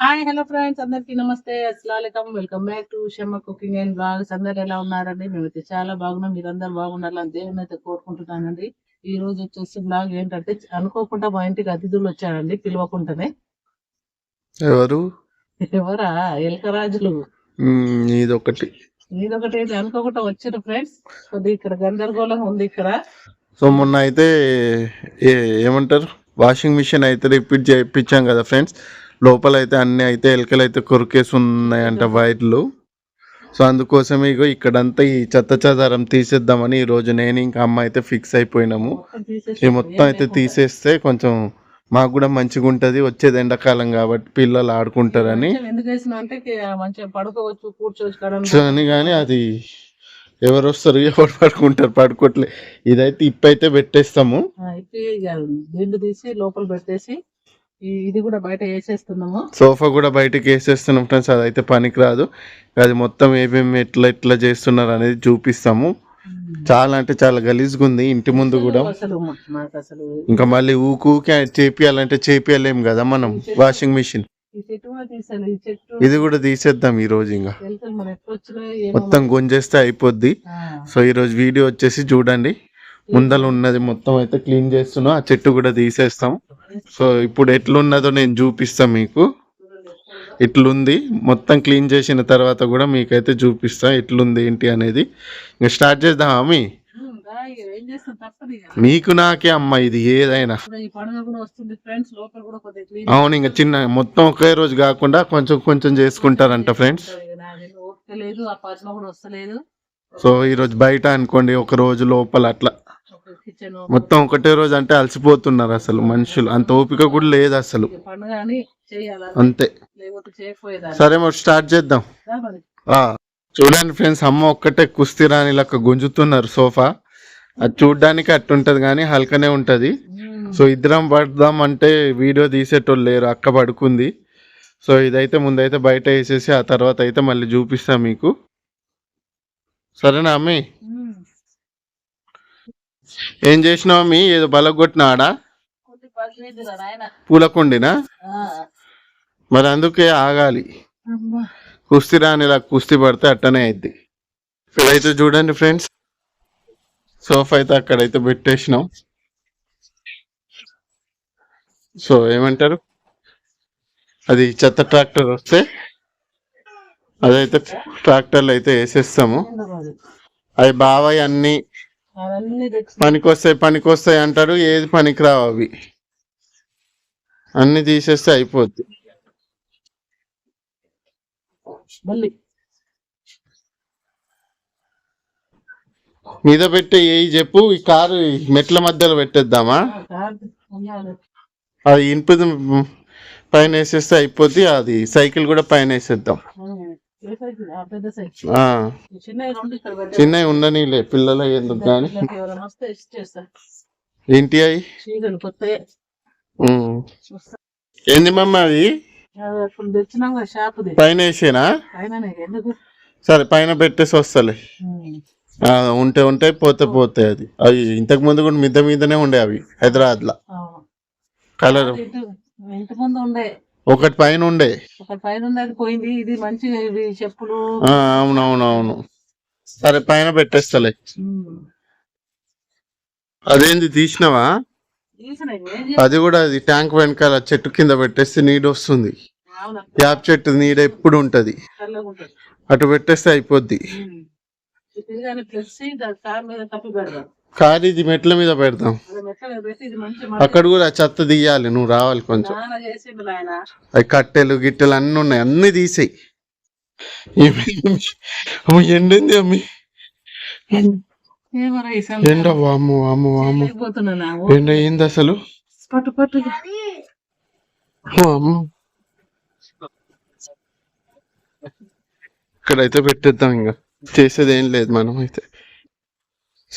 Hi hello friends అందరికి నమస్తే అస్సలం welcome back to Shamma cooking and blogs అందరు ఎలా ఉన్నారండి? మేమైతే చాలా బాగున్నాం మీరందరూ బాగుండాలని దేవుని అయితే కోరుకుంటున్నానండి. ఈ రోజు వచ్చేసి బ్లాగ్ ఏంటంటే అనుకోకుండా మా ఇంటికి అతిథులు వచ్చారండి పిలవకుండానే. ఎవరు? ఎవరా? ఎలకరాజులు. ఇదొకటి. ఇదొకటి ఏంటి? అనుకోకుండా వచ్చారు ఫ్రెండ్స్. కొద్ది ఇక్కడ గందరగోళం ఉంది ఇక్కడ. సో మొన్న అయితే ఏమంటారు? వాషింగ్ మిషన్ అయితే రిపీట్ చేయించాం కదా ఫ్రెండ్స్. లోపల అయితే అన్ని అయితే ఎలకలు అయితే కొరికేసి ఉన్నాయంట వైర్లు. సో అందుకోసం ఇగో ఇక్కడంతా ఈ చెత్త చెదారం తీసేద్దామని ఈ రోజు నేను ఇంకా అమ్మ అయితే ఫిక్స్ అయిపోయినాము. ఈ మొత్తం అయితే తీసేస్తే కొంచెం మాకు కూడా మంచిగా ఉంటది. వచ్చేది ఎండాకాలం కాబట్టి పిల్లలు ఆడుకుంటారని. అని. కానీ అది ఎవరు వస్తారు ఎవరు పడుకుంటారు పడుకోవట్లే ఇదైతే ఇప్పైతే పెట్టేస్తాము. తీసి లోపల పెట్టేసి ఇది కూడా బయట వేసేస్తున్నాము. సోఫా కూడా బయటకి వేసేస్తున్నాం ఫ్రెండ్స్ అదైతే పనికిరాదు. అది మొత్తం ఏమేమి ఎట్లా ఎట్లా చేస్తున్నారు అనేది చూపిస్తాము. చాలా అంటే చాలా గలీజ్గా ఉంది ఇంటి ముందు కూడా. ఇంకా మళ్ళీ ఊకు ఊకే చేపియాలంటే చేపియలేం కదా మనం వాషింగ్ మిషన్ ఇది కూడా తీసేద్దాం ఈ రోజు ఇంకా. మొత్తం గొంజేస్తే అయిపోద్ది. సో ఈ రోజు వీడియో వచ్చేసి చూడండి. ముందల ఉన్నది మొత్తం అయితే క్లీన్ చేస్తున్నాం. ఆ చెట్టు కూడా తీసేస్తాం. సో ఇప్పుడు ఎట్లున్నదో నేను చూపిస్తాను మీకు. ఇట్లుంది మొత్తం క్లీన్ చేసిన తర్వాత కూడా మీకైతే చూపిస్తా ఎట్లుంది ఏంటి అనేది. ఇంకా స్టార్ట్ చేద్దాం అమ్మి? మీకు నాకే అమ్మ ఇది ఏదైనా. అవును ఇంకా చిన్న మొత్తం ఒకే రోజు కాకుండా కొంచెం కొంచెం చేసుకుంటారంట ఫ్రెండ్స్. సో ఈరోజు బయట అనుకోండి ఒక రోజు లోపల అట్లా. మొత్తం ఒకటే రోజు అంటే అలసిపోతున్నారు అసలు మనుషులు. అంత ఓపిక కూడా లేదు అసలు. అంతే. సరే మరి స్టార్ట్ చేద్దాం. చూడండి ఫ్రెండ్స్ అమ్మ ఒక్కటే కుస్తీ రాని లెక్క గుంజుతున్నారు సోఫా. అది చూడ్డానికి అట్టుంటది కానీ హల్కనే ఉంటది. సో ఇద్దరం పడదాం అంటే వీడియో తీసేటోళ్ళు లేరు అక్క పడుకుంది. సో ఇదైతే ముందైతే బయట వేసేసి ఆ తర్వాత అయితే మళ్ళీ చూపిస్తా మీకు. సరేనా అమ్మి. ఏం చేసినావు అమ్మి ఏదో బలగొట్టినాడా? పూలకుండినా. మరి అందుకే ఆగాలి. కుస్తీ రాని ఇలా కుస్తీ పడితే అట్టనే అయింది ఇక్కడైతే చూడండి ఫ్రెండ్స్. సోఫా అయితే అక్కడైతే పెట్టేసినాం. సో ఏమంటారు? అది చెత్త ట్రాక్టర్ వస్తే అదైతే ట్రాక్టర్లు అయితే వేసేస్తాము. అవి బాబాయ్ అన్ని పనికొస్తాయి పనికొస్తాయి అంటారు ఏది పనికిరావు అవి. అన్ని తీసేస్తే అయిపోద్ది. మీద పెట్టే ఏ చెప్పు ఈ కారు మెట్ల మధ్యలో పెట్టేద్దామా. అది ఇనుపది పైన వేసేస్తే అయిపోద్ది అది సైకిల్ కూడా పైన వేసేద్దాం. చిన్నవి ఉండనీలే పిల్లల ఎందుకు కానీ ఏంటి అవి. వస్తా. ఏంది మమ్మ షాపుది పైన వేసేనా? సరే పైన పెట్టేసి వస్తలే. ఉంటే ఉంటాయి పోతే పోతాయి అది. అవి ఇంతకు ముందు కూడా మిద్ద మీదనే ఉండే అవి హైదరాబాద్లో కలర్. ఇంటి ముందు ఉండే. ఒకటి పైన ఉండే ఒక పైన ఉన్నది పోయింది. ఇది మంచిగా ఇవి చెప్పులు. ఆ, అవునవునవును. సరే పైన పెట్టేస్తలే. అదేంది తీసినావా? అది కూడా అది ట్యాంక్ వెనకాల చెట్టు కింద పెట్టేస్తే నీడ వస్తుంది. యాప్ చెట్టు నీడ ఎప్పుడు ఉంటుంది. అటు పెట్టేస్తే అయిపోద్ది. కార్ ఇది మెట్ల మీద మంచి అక్కడ కూడా చెత్త తీయాలి నువ్వు రావాలి కొంచెం. అవి కట్టెలు గిట్టెలు అన్ని ఉన్నాయి అన్ని తీసేయి. ఎండింది అమ్మి. ఏమరా ఈ ఎండ వాము వాము వాము ఎండ ఏంది అసలు. పట్టు పట్టు. వామ్మో. ఇక్కడైతే పెట్టేద్దాం ఇంకా. చేసేది ఏం లేదు మనం అయితే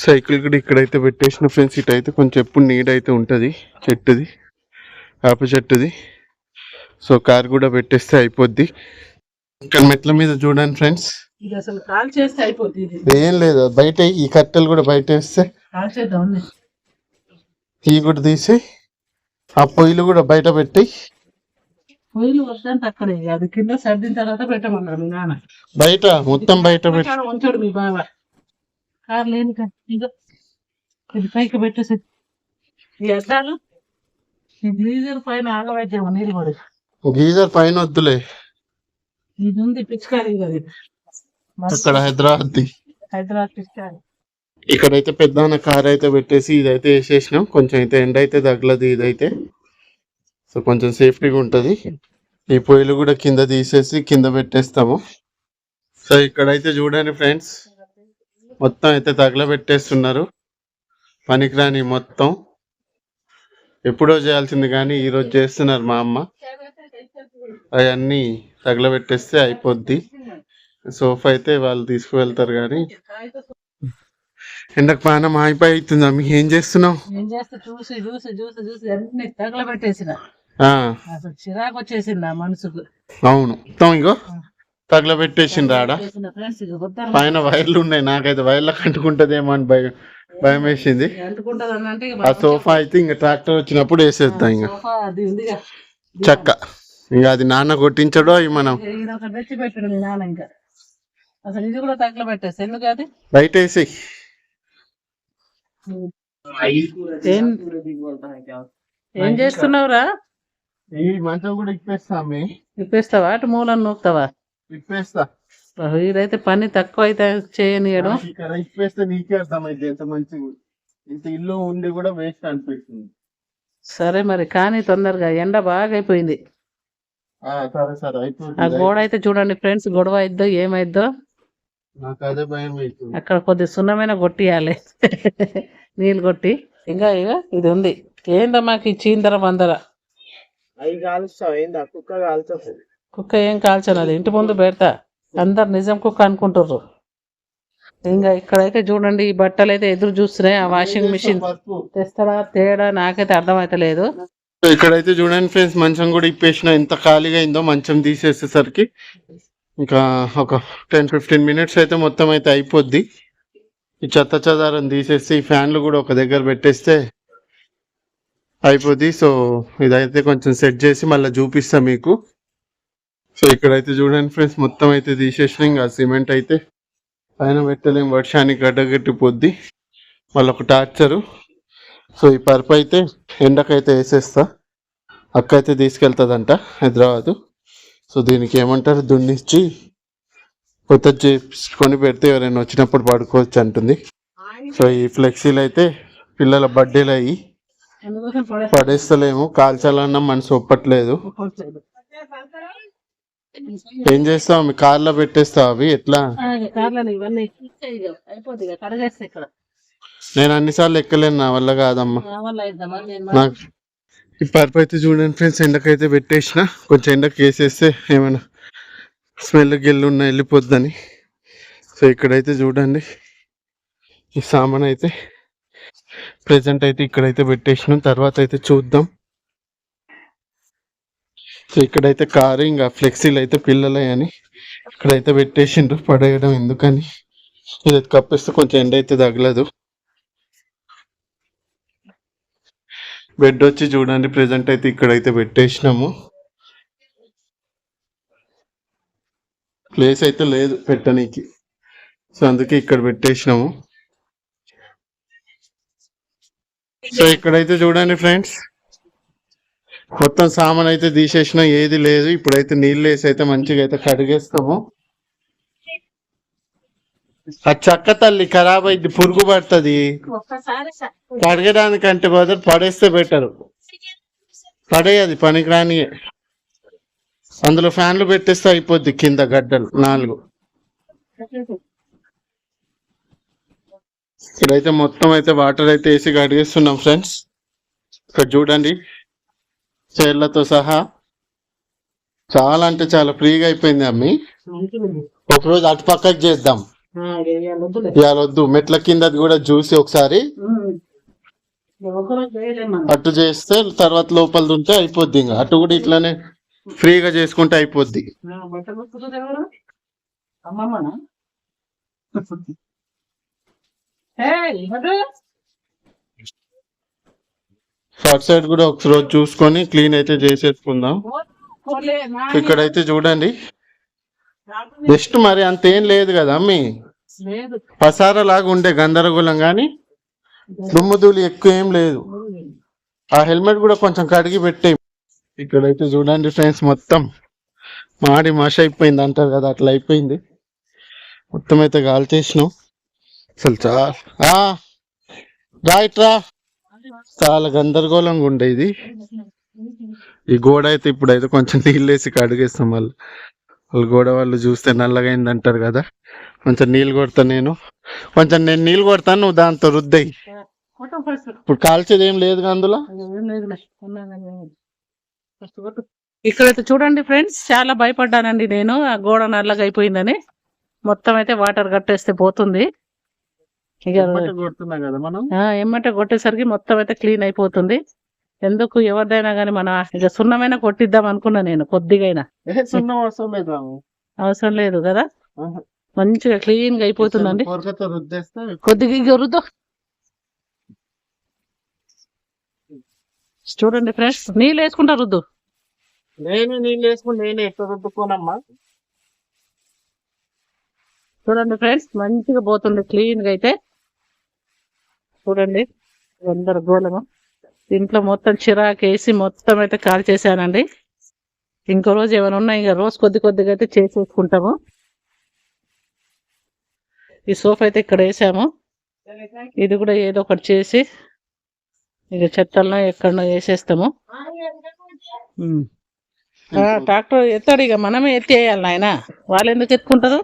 సైకిల్ కూడా ఇక్కడైతే పెట్టేసిన ఫ్రెండ్స్. ఇటు అయితే కొంచెం ఎప్పుడు నీడ్ అయితే ఉంటుంది. చెట్టుది. వేప చెట్టుది. సో కార్ కూడా పెట్టేస్తే అయిపోద్ది. ఇక్కడ మెట్ల మీద చూడండి ఫ్రెండ్స్. ఏం లేదు. బయట ఈ కట్టెలు కూడా బయట వేస్తే. ఇవి కూడా తీసి ఆ పొయ్యిలు కూడా బయట పెట్టి. పొయ్యిలు వద్దంటే అక్కడే అది కింద సర్దిన తర్వాత పెట్టమన్నారు మీ నాన్న. బయట మొత్తం బయట పెట్టి. ఉంచాడు మీ బావ. కారు లేని ఇది పైకి పెట్టేసి. ఈ అద్దాలు ఈ గ్లీజర్ పైన ఆగవైద్యం నీళ్ళు పడి గీజర్ పైన వద్దులే. ఇది ఉంది పిచ్చుకారి అక్కడ హైదరాబాద్ హైదరాబాద్ పిచ్చుకారి ఇక్కడైతే పెద్ద కార్ అయితే పెట్టేసి ఇదైతే వేసేసినాం. కొంచెం అయితే ఎండ అయితే తగలదు ఇదైతే. సో కొంచెం సేఫ్టీగా ఉంటుంది. ఈ పొయ్యిలు కూడా కింద తీసేసి కింద పెట్టేస్తాము. సో ఇక్కడైతే చూడండి ఫ్రెండ్స్. మొత్తం అయితే తగలబెట్టేస్తున్నారు. పనికిరాని మొత్తం. ఎప్పుడో చేయాల్సింది కానీ ఈరోజు చేస్తున్నారు మా అమ్మ. అవన్నీ తగలబెట్టేస్తే అయిపోద్ది. సోఫా అయితే వాళ్ళు తీసుకువెళ్తారు కానీ. ఎండకు పానం ఆగిపోయి అవుతుందా ఏం చేస్తున్నావు? ఏం చేస్తా? చూసి చూసి చూసి చూసి అన్ని తగలబెట్టేసిన. అసలు చిరాకు వచ్చేసింది నా మనసుకు. అవును. మొత్తం ఇంకో ఆడ. ఇక వద్దాను పైన వైర్లు ఉన్నాయి నాకైతే వైర్లకు అంటుకుంటదేమో అని భయం భయం వేసింది. ఆ సోఫా అయితే ఇంకా ట్రాక్టర్ వచ్చినప్పుడు వేసేద్దాం ఇంకా. చక్క ఇంకా అది నాన్న కొట్టించడో అవి మనం. బయట వేసి ఏం ఏం చేస్తున్నావురా? ఈ మంచం కూడా ఇప్పేస్తామే ఇప్పేస్తావా? అటు మూలను నూకుతావా? ఇప్పేస్తా పని తక్కువ అయితే చేయనియడం ఇక్కడ ఇప్పేస్తే నీకే అర్థమైంది ఎంత మంచిగా ఉంది. ఇంత ఇల్లు ఉండి కూడా వేస్ట్ అనిపిస్తుంది. సరే మరి కానీ తొందరగా ఎండ బాగా అయిపోయింది ఆ, సరే సరే ఆ అయిపోతుంది గోడ అయితే చూడండి ఫ్రెండ్స్ గొడవ అయిద్దో ఏమైద్దో. నాకు అదే భయం అవుతుంది అక్కడ కొద్ది సున్నమైన కొట్టియాలి నీళ్ళు కొట్టి ఇంకా ఇక ఇది ఉంది. ఏందో మాకు ఈ చీందర బందర అవి కాలుస్తావు? ఏందా? కుక్క కాలుతుంది. కుక్క ఏం కాల్చనది. ఇంటి ముందు పెడతా. అందరు నిజం కుక్క అనుకుంటారు ఇంకా ఇక్కడైతే చూడండి ఈ బట్టలు అయితే ఎదురు చూస్తున్నాయి. ఆ వాషింగ్ మిషన్ తెస్తాడా తేడా నాకైతే అర్థమైతలేదు. ఇక్కడైతే చూడండి ఫ్రెండ్స్ మంచం కూడా ఇప్పేసిన. ఎంత ఖాళీగా అయిందో మంచం తీసేసేసరికి. ఇంకా ఒక టెన్ ఫిఫ్టీన్ మినిట్స్ అయితే మొత్తం అయితే అయిపోద్ది. ఈ చెత్త చెదారం తీసేసి ఈ ఫ్యాన్లు కూడా ఒక దగ్గర పెట్టేస్తే అయిపోద్ది. సో ఇదైతే కొంచెం సెట్ చేసి మళ్ళీ చూపిస్తా మీకు. సో ఇక్కడైతే చూడండి ఫ్రెండ్స్ మొత్తం అయితే తీసేసిన. ఇంకా సిమెంట్ అయితే పైన పెట్టలేం. వర్షానికి గడ్డగట్టిపోద్ది మళ్ళీ ఒక టార్చరు. సో ఈ పరుపు అయితే ఎండకైతే వేసేస్తా. అక్క అయితే తీసుకెళ్తుందంట హైదరాబాదు. సో దీనికి ఏమంటారు? దున్నిచ్చి కొత్త చేసుకొని పెడితే ఎవరైనా వచ్చినప్పుడు పడుకోవచ్చు అంటుంది. సో ఈ ఫ్లెక్సీలు అయితే పిల్లల బర్త్డేలు అయ్యి పడేస్తలేము. కాల్చాలన్నా మనసు ఒప్పట్లేదు. ఏం చేస్తావు? మీ కార్లో పెట్టేస్తావు అవి? ఎట్లా? కార్లలో ఇవన్నీ. అయిపోతుంది ఇక కడగేస్తే ఇక్కడ. నేను అన్నిసార్లు ఎక్కలేను నా వల్ల కాదమ్మా. నాకు ఈ పరుపు అయితే చూడండి ఫ్రెండ్స్ ఎండకైతే పెట్టేసిన. కొంచెం ఎండకి వేసేస్తే ఏమైనా స్మెల్ గిల్లు ఉన్న వెళ్ళిపోద్దని. సో ఇక్కడైతే చూడండి. ఈ సామాన్ అయితే ప్రెసెంట్ అయితే ఇక్కడైతే పెట్టేసినాం. తర్వాత అయితే చూద్దాం. సో ఇక్కడైతే కారు ఇంకా ఫ్లెక్సీలు అయితే పిల్లలే అని ఇక్కడైతే పెట్టేసిండ్రు పడేయడం ఎందుకని. ఇది కప్పిస్తే కొంచెం ఎండ అయితే తగలదు. బెడ్ వచ్చి చూడండి ప్రెసెంట్ అయితే ఇక్కడైతే పెట్టేసినాము. ప్లేస్ అయితే లేదు పెట్టనీకి. సో అందుకే ఇక్కడ పెట్టేసినాము. సో ఇక్కడైతే చూడండి ఫ్రెండ్స్ మొత్తం సామాన్ అయితే తీసేసిన ఏది లేదు. ఇప్పుడైతే నీళ్ళు వేసి అయితే మంచిగా అయితే కడిగేస్తాము. ఆ చక్క తల్లి ఖరాబ్ అయింది పురుగు పడుతుంది. కడగడానికంటే బదులు పడేస్తే బెటర్. పడేయది పనికిరాని. అందులో ఫ్యాన్లు పెట్టేస్తే అయిపోద్ది కింద గడ్డలు నాలుగు. ఇక్కడైతే మొత్తం అయితే వాటర్ అయితే వేసి కడిగేస్తున్నాం ఫ్రెండ్స్. ఇక్కడ చూడండి. చైర్లతో సహా చాలా అంటే చాలా ఫ్రీగా అయిపోయింది అమ్మి. ఒకరోజు అటు పక్కకి చేద్దాం. ఇవాళ వద్దు మెట్ల కిందది కూడా చూసి ఒకసారి. అటు చేస్తే తర్వాత లోపల దుంటే అయిపోద్ది ఇంకా. అటు కూడా ఇట్లానే ఫ్రీగా చేసుకుంటే అయిపోద్ది. షార్ట్ సైడ్ కూడా ఒక రోజు చూసుకొని క్లీన్ అయితే చేసేసుకుందాం. ఇక్కడైతే చూడండి. జస్ట్ మరి అంత ఏం లేదు కదా అమ్మి. పసార లాగా ఉండే గందరగోళం కానీ దుమ్ము ధూళి ఎక్కువ ఏం లేదు. ఆ హెల్మెట్ కూడా కొంచెం కడిగి పెట్టే ఇక్కడైతే చూడండి ఫ్రెండ్స్ మొత్తం మాడి మష అయిపోయింది అంటారు కదా అట్లా అయిపోయింది. మొత్తం అయితే గాలి చేసినాం అసలు చాలా రా చాలా గందరగోళంగా ఉండే ఇది. ఈ గోడ అయితే ఇప్పుడైతే కొంచెం నీళ్ళు వేసి కడిగేస్తాం వాళ్ళు. వాళ్ళు గోడ వాళ్ళు చూస్తే నల్లగైంది అంటారు కదా. కొంచెం నీళ్ళు కొడతా నేను. కొంచెం నేను నీళ్ళు కొడతాను నువ్వు దాంతో రుద్దయి ఇప్పుడు కాల్చేది ఏం లేదు అందులో? ఇక్కడైతే చూడండి ఫ్రెండ్స్ చాలా భయపడ్డానండి నేను. ఆ గోడ నల్లగా అయిపోయిందని మొత్తం అయితే వాటర్ కట్టేస్తే పోతుంది ఇక కొడుతున్నా కదా మనం ఆ, ఎమ్మటే కొట్టేసరికి మొత్తం అయితే క్లీన్ అయిపోతుంది. ఎందుకు ఎవరిదైనా కానీ మన ఇక సున్నమైనా కొట్టిద్దాం అనుకున్నా నేను కొద్దిగైనా. సున్నం అవసరం లేదు? అవసరం లేదు కదా? మంచిగా క్లీన్గా అయిపోతుందండి కొద్దిగా రుద్దు. చూడండి ఫ్రెండ్స్ నీళ్ళు వేసుకుంటా రుద్దు. నేను నీళ్ళు వేసుకుని నేను ఎక్కడ రుద్దుకోనమ్మా? చూడండి ఫ్రెండ్స్ మంచిగా పోతుంది క్లీన్గా అయితే. చూడండి. అందరు గోళము దీంట్లో మొత్తం చిరాకు వేసి మొత్తం అయితే కాల్ చేశానండి. ఇంకో రోజు ఏమైనా ఉన్నాయి ఇంకా రోజు కొద్ది కొద్దిగా అయితే చేసేసుకుంటాము. ఈ సోఫా అయితే ఇక్కడ వేసాము. ఇది కూడా ఏదో ఒకటి చేసి ఇక చెత్తల్లో ఎక్కడనో వేసేస్తాము. ట్రాక్టర్ ఎత్తాడు ఇక మనమే ఎత్తేయాలి నాయన. వాళ్ళు ఎందుకు ఎత్తుకుంటారు.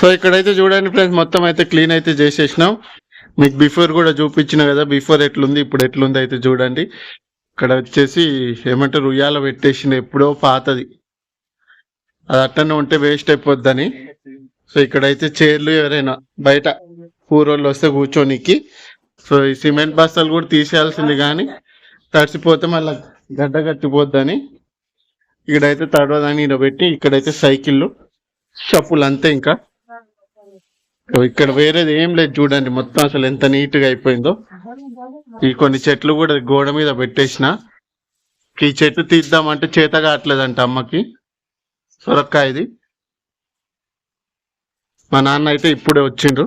సో ఇక్కడైతే చూడండి ఫ్రెండ్స్ మొత్తం అయితే క్లీన్ అయితే చేసేసినాం. మీకు బిఫోర్ కూడా చూపించిన కదా బిఫోర్ ఎట్లుంది ఇప్పుడు ఎట్లుంది అయితే చూడండి. ఇక్కడ వచ్చేసి ఏమంటారు ఉయ్యాల పెట్టేసిన ఎప్పుడో పాతది. అది అట్టనే ఉంటే వేస్ట్ అయిపోద్దని. సో ఇక్కడైతే చైర్లు ఎవరైనా బయట కూరోళ్ళు వస్తే కూర్చోనికి. సో ఈ సిమెంట్ బస్తాలు కూడా తీసేయాల్సింది కానీ తడిసిపోతే మళ్ళీ గడ్డ కట్టిపోద్దని. ఇక్కడైతే తడవదని పెట్టి ఇక్కడైతే సైకిళ్ళు చెప్పులు అంతే ఇంకా. ఇక్కడ వేరేది ఏం లేదు చూడండి మొత్తం అసలు ఎంత నీట్గా అయిపోయిందో. ఈ కొన్ని చెట్లు కూడా గోడ మీద పెట్టేసిన. ఈ చెట్టు తీద్దామంటే చేత కావట్లేదంట అమ్మకి. సొరక్కాయది. మా నాన్న అయితే ఇప్పుడే వచ్చిండ్రు.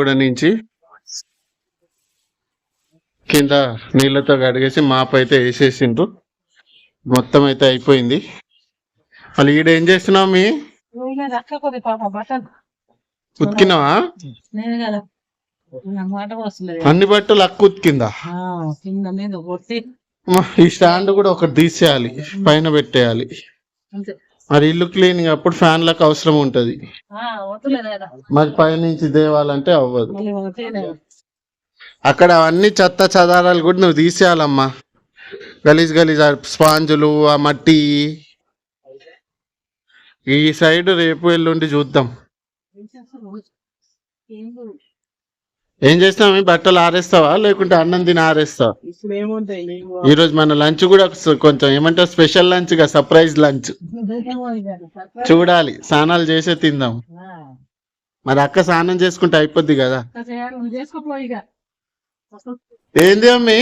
కూడా నుంచి కింద నీళ్ళతో కడిగేసి మాప అయితే వేసేసిండ్రు. మొత్తం అయితే అయిపోయింది. మళ్ళీ ఈడ ఏం చేస్తున్నావు మీ ఉతికినావా? నేను కదా. అన్ని బట్టలు అక్కు ఉతికిందా? ఈ స్టాండ్ కూడా ఒకటి తీసేయాలి పైన పెట్టేయాలి. మరి ఇల్లు క్లీనింగ్ అప్పుడు ఫ్యాన్లకు అవసరం ఉంటది. మరి పైనుంచి దేవాలంటే అవ్వదు. అక్కడ అవన్నీ చెత్త చదారాలు కూడా నువ్వు తీసేయాలమ్మా. గలీజ్ గలీజ్ స్పాంజులు ఆ మట్టి ఈ సైడ్ రేపు ఎల్లుండి చూద్దాం. ఏం చేస్తావు ఈ బట్టలు ఆరేస్తావా? లేకుంటే అన్నం తిని ఆరేస్తావా? ఈ రోజు మన లంచ్ కూడా కొంచెం ఏమంటారు? స్పెషల్ లంచ్గా సర్ప్రైజ్ లంచ్. చూడాలి. స్నానాలు చేసే తిందాం. మరి అక్క స్నానం చేసుకుంటే అయిపోద్ది కదా. ఏంది అమ్మి?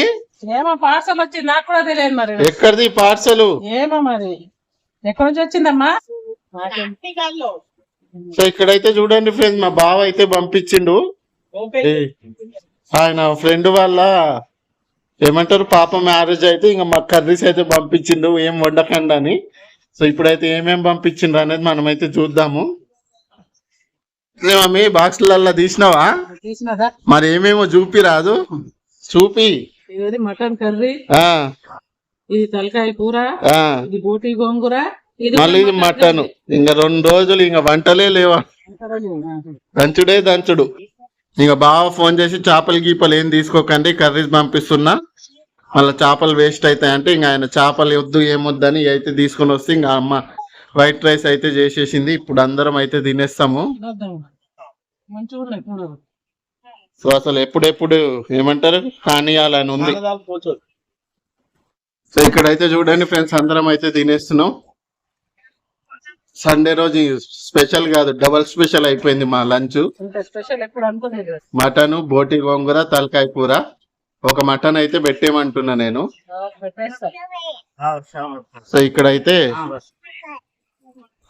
ఏమో పార్సల్ వచ్చింది నాకు కూడా తెలియదు మరి. ఎక్కడిది పార్సల్? ఏమో మరి. ఎక్కడి నుంచి వచ్చిందమ్మా? సో ఇక్కడైతే చూడండి ఫ్రెండ్స్ మా బావ అయితే పంపించిండు. ఆయన ఫ్రెండ్ వాళ్ళ ఏమంటారు పాప మ్యారేజ్ అయితే ఇంకా మా కర్రీస్ అయితే పంపించిండు ఏం వండకండి అని. సో ఇప్పుడైతే ఏమేం పంపించిండ్రు అనేది మనమైతే చూద్దాము. ఇదే మమ్మీ బాక్స్లల్లో తీసినావా? మరి ఏమేమో చూపి రాదు. చూపి. Mutton curry? ఇది తలకాయ కూర? ఇది బోటి గోంగూర? మళ్ళీ ఇది మటన్. ఇంకా రెండు రోజులు ఇంకా వంటలే లేవా? దంచుడే దంచుడు. ఇంకా బాగా ఫోన్ చేసి చేపలు గీపలు ఏం తీసుకోకండి కర్రీస్ పంపిస్తున్నా. మళ్ళీ చేపలు వేస్ట్ అవుతాయంటే ఇంకా ఆయన చేపలు వద్దు ఏమొద్దని అయితే తీసుకొని వస్తే ఇంకా అమ్మ వైట్ రైస్ అయితే చేసేసింది. ఇప్పుడు అందరం అయితే తినేస్తాము. సో అసలు ఎప్పుడెప్పుడు ఏమంటారు? కానియాలని ఉంది. సో ఇక్కడైతే చూడండి ఫ్రెండ్స్ అందరం అయితే తినేస్తున్నాం. సండే రోజు స్పెషల్ కాదు డబల్ స్పెషల్ అయిపోయింది మా లంచ్. ఇంత స్పెషల్ ఎప్పుడు అనుకోలేదు మటన్ బోటి గోంగూర తలకాయ కూర. ఒక మటన్ అయితే పెట్టేయమంటున్నా నేను. సో ఇక్కడైతే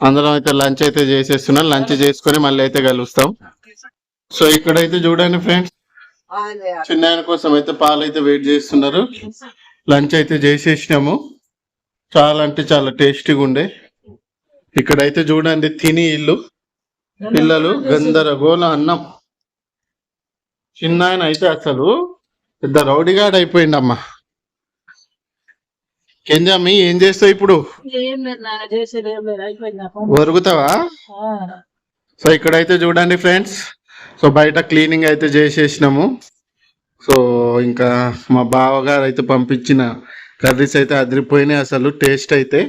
అందరం అయితే లంచ్ అయితే చేసేస్తున్నాం. లంచ్ చేసుకొని మళ్ళీ అయితే కలుస్తాం. సో ఇక్కడైతే చూడండి ఫ్రెండ్స్. చిన్న ఆయన కోసం అయితే పాలు అయితే వెయిట్ చేస్తున్నారు. లంచ్ అయితే చేసేసినాము. చాలా అంటే చాలా టేస్టీగా ఉండే. ఇక్కడైతే చూడండి తిని ఇల్లు పిల్లలు గందరగోళ అన్నం. చిన్న ఆయన అయితే అసలు పెద్ద రౌడీగాడ్ అయిపోయిండమ్మా కెంజామి ఏం చేస్తావు ఇప్పుడు. వరుగుతావా? సో ఇక్కడైతే చూడండి ఫ్రెండ్స్ సో బయట క్లీనింగ్ అయితే చేసేసినాము. సో ఇంకా మా బావగారు అయితే పంపించిన కర్రీస్ అయితే అదిరిపోయినాయి అసలు టేస్ట్ అయితే.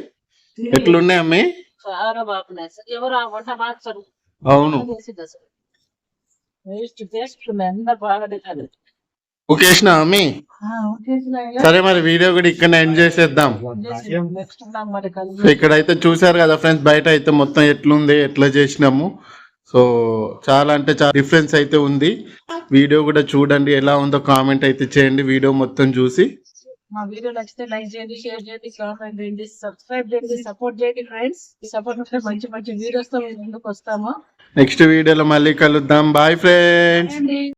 ఎట్లున్నాయి అమ్మి? చాలా బాగున్నాయి సార్ ఎవరు ఆ వంట మార్చరు. అవును. టేస్ట్ అందరు బాగా తినాలి. అమ్మి. సరే మరి వీడియో కూడా ఇక్కడ ఎండ్ చేసేద్దాం. సో ఇక్కడైతే చూసారు కదా ఫ్రెండ్స్ బయట అయితే మొత్తం ఎట్లుంది ఎట్లా చేసినాము. సో చాలా అంటే చాలా డిఫరెన్స్ అయితే ఉంది. వీడియో కూడా చూడండి ఎలా ఉందో కామెంట్ అయితే చేయండి వీడియో మొత్తం చూసి. మా వీడియో నచ్చితే లైక్ చేయండి షేర్ చేయండి కామెంట్ చేయండి సబ్స్క్రైబ్ చేయండి సపోర్ట్ చేయండి ఫ్రెండ్స్ ఈ సపోర్ట్ ఉంటే మంచి మంచి వీడియోస్తో ముందుకు వస్తాము. నెక్స్ట్ వీడియోలో మళ్ళీ కలుద్దాం. Bye friends